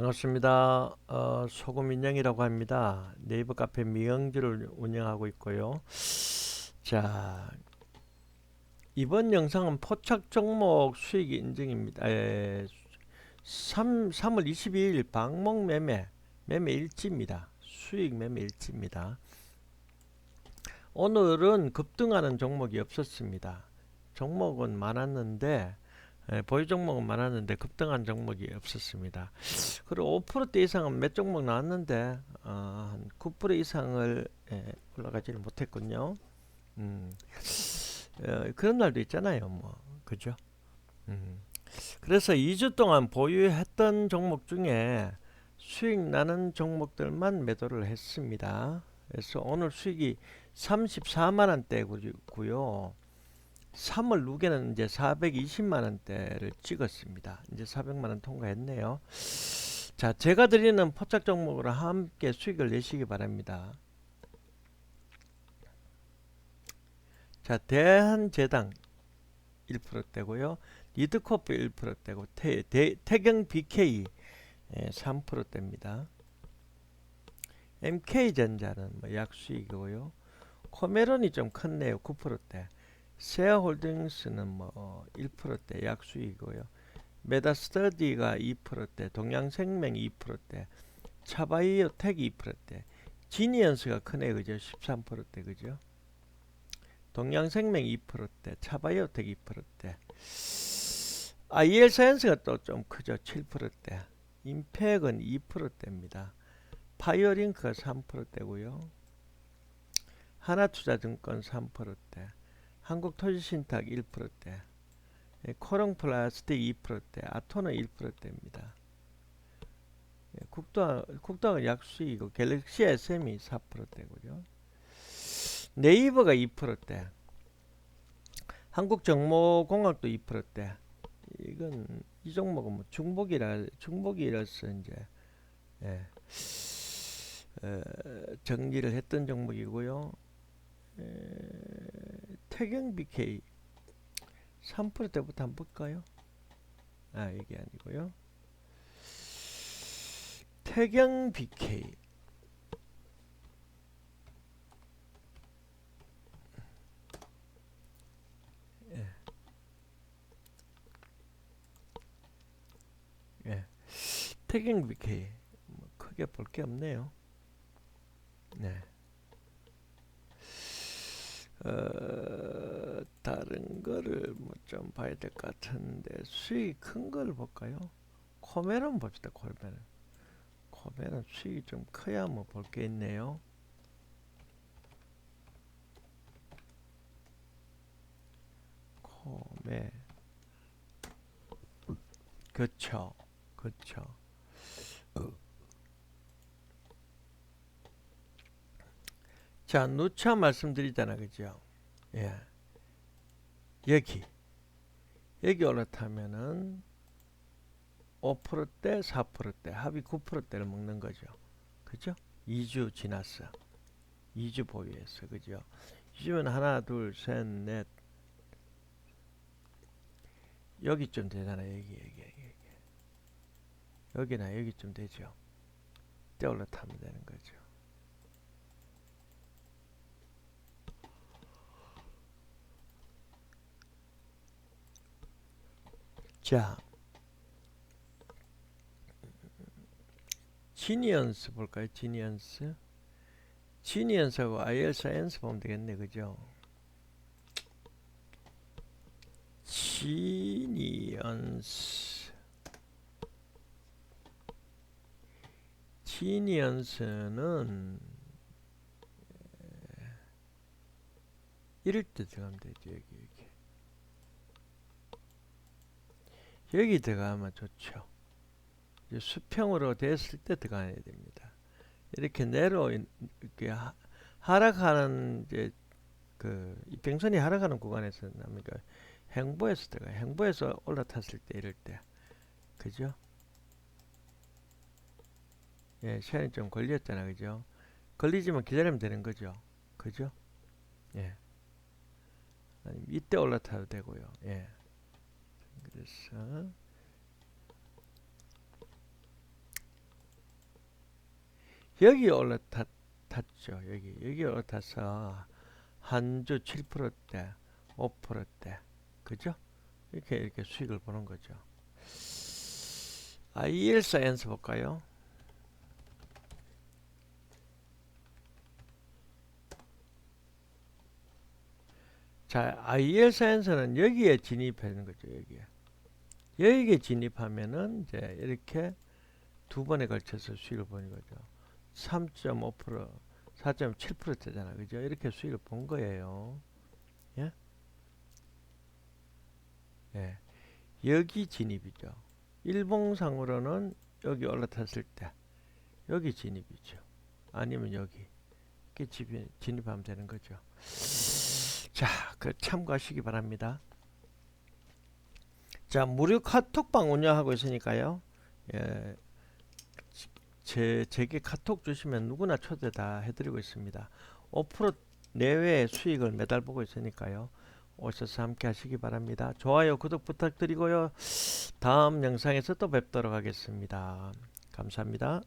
반갑습니다. 어, 소금 인형이라고 합니다. 네이버 카페 미영주를 운영하고 있고요. 자, 이번 영상은 포착 종목 수익 인증입니다. 에, 3, 3월 22일 방목 매매, 매매 일지입니다. 수익 매매 일지입니다. 오늘은 급등하는 종목이 없었습니다. 종목은 많았는데 예, 보유 종목은 많았는데 급등한 종목이 없었습니다. 그리고 5%대 이상은 몇 종목 나왔는데 어, 한9% 이상을 예, 올라가지를 못했군요. 음, 어, 그런 날도 있잖아요, 뭐 그죠? 음, 그래서 2주 동안 보유했던 종목 중에 수익 나는 종목들만 매도를 했습니다. 그래서 오늘 수익이 34만 원대고요. 3월 누계는 이제 420만 원대를 찍었습니다. 이제 400만 원 통과했네요. 자, 제가 드리는 포착 종목으로 함께 수익을 내시기 바랍니다. 자, 대한제당 1%대고요. 리드코프 1%대고 태, 대, 태경 BK 3%대입니다. MK전자는 뭐 약수익이고요. 코메론이 좀 컸네요. 9%대. 세아홀딩스는 뭐 1%대 약수익이고요. 메다스터디가 2%대, 동양생명 2%대, 차바이오텍 2%대, 지니언스가 크네 그죠? 13%대 그죠? 동양생명 2%대, 차바이오텍 2%대, IL사이언스가 또 좀 크죠? 7%대, 임팩은 2%대입니다. 파이어링크가 3%대고요. 하나투자증권 3%대, 한국토지신탁 1%대, 예, 코롱 플라스틱 2%대, 아토는 1%대입니다. 예, 국도 국도는 약수이고 갤럭시 SM이 4%대고요. 네이버가 2%대, 한국정모공학도 2%대. 이건 이 종목은 뭐 중복이라 중복이라서 이제 예, 어, 정리를 했던 종목이고요. 에, 태경 BK 3%대부터 한번 볼까요? 아 이게 아니고요. 태경 BK 예. 예. 태경 BK 뭐 크게 볼 게 없네요. 네. 어, 다른 거를 뭐 좀 봐야 될 것 같은데 수익 큰걸 볼까요? 코메론 봅시다. 코메론. 코메론 수익이 좀 커야 뭐 볼 게 있네요. 코메 그쵸 그쵸 자, 누차 말씀드리잖아, 그죠? 예. 여기. 여기 올라타면은 5%대, 4%대, 합이 9%대를 먹는 거죠. 그죠? 2주 지났어. 2주 보유했어. 그죠? 2주면 하나, 둘, 셋, 넷. 여기쯤 되잖아. 여기, 여기, 여기. 여기나 여기쯤 되죠. 때 올라타면 되는 거죠. 자, 지니언스 볼까요? 지니언스. 지니언스하고 사이언스 보면 되겠네, 그죠? 지니언스. 지니언스는 이럴 때 들어가면 되죠, 여기, 여기. 여기 들어가면 좋죠. 수평으로 됐을 때 들어가야 됩니다. 이렇게 내려 이렇게 하락하는 이제 그 이평선이 하락하는 구간에서 납니까? 행보에서 들어가. 행보에서 올라탔을 때 이럴 때 그죠? 예, 시간이 좀 걸렸잖아, 그죠? 걸리지만 기다리면 되는 거죠, 그죠? 예. 이때 올라타도 되고요, 예. 그래서 여기 올라탔죠. 여기 여기 올라타서 한 주 7%대, 5%대, 그죠? 이렇게 이렇게 수익을 보는 거죠. IEL 사이언스 볼까요? 자, IEL 사이언스는 여기에 진입하는 거죠. 여기에. 여기에 진입하면은 이제 이렇게 두 번에 걸쳐서 수익을 보는 거죠. 3.5%, 4.7%잖아. 그죠? 이렇게 수익을 본 거예요. 예? 예. 여기 진입이죠. 일봉상으로는 여기 올라탔을 때 여기 진입이죠. 아니면 여기 이렇게 진입, 진입하면 되는 거죠. 자, 그 참고하시기 바랍니다. 자, 무료 카톡방 운영하고 있으니까요. 예, 제, 제게 카톡 주시면 누구나 초대 다 해드리고 있습니다. 5% 내외의 수익을 매달 보고 있으니까요. 오셔서 함께 하시기 바랍니다. 좋아요, 구독 부탁드리고요. 다음 영상에서 또 뵙도록 하겠습니다. 감사합니다.